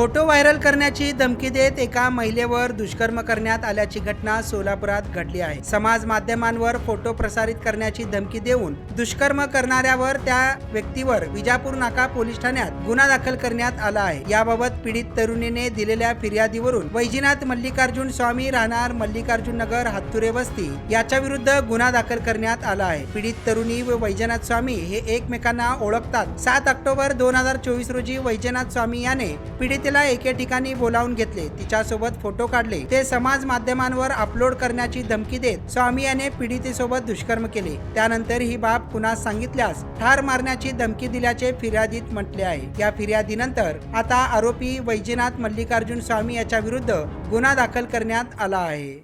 Photo viral करण्याची धमकी देत एका महिलेवर दुष्कर्म करण्यात आल्याची घटना सोलापुरात घडली आहे. समाज माध्यमांवर फोटो प्रसारित करण्याची धमकी देऊन दुष्कर्म करणाऱ्यावर त्या व्यक्तीवर विजापूर नाका पोलीस ठाण्यात गुन्हा दाखल करण्यात आला आहे. याबाबत पीडित तरुणीने दिलेल्या फिर्यादीवरून वैजनाथ मल्लिकार्जुन स्वामी राहणार मल्लिकार्जुन नगर हातुरे वस्ती याच्या विरुद्ध गुन्हा दाखल करण्यात आला आहे. पीडित तरुणी व वैजनाथ स्वामी हे एकमेकांना ओळखतात. सात ऑक्टोबर दोन हजार चोवीस रोजी वैजनाथ स्वामी याने पीडित पीडितेला एके ठिकाणी बोलावून घेतले. तिच्यासोबत फोटो काढले. ते समाज माध्यमांवर अपलोड करण्याची धमकी देत स्वामी याने पीडितेसोबत दुष्कर्म केले. त्यानंतर ही बाब पुन्हा सांगितल्यास ठार मारण्याची धमकी दिल्याचे फिर्यादीत म्हटले आहे. या फिर्यादीनंतर आता आरोपी वैजनाथ मल्लिकार्जुन स्वामी याच्या विरुद्ध गुन्हा दाखल करण्यात आला आहे.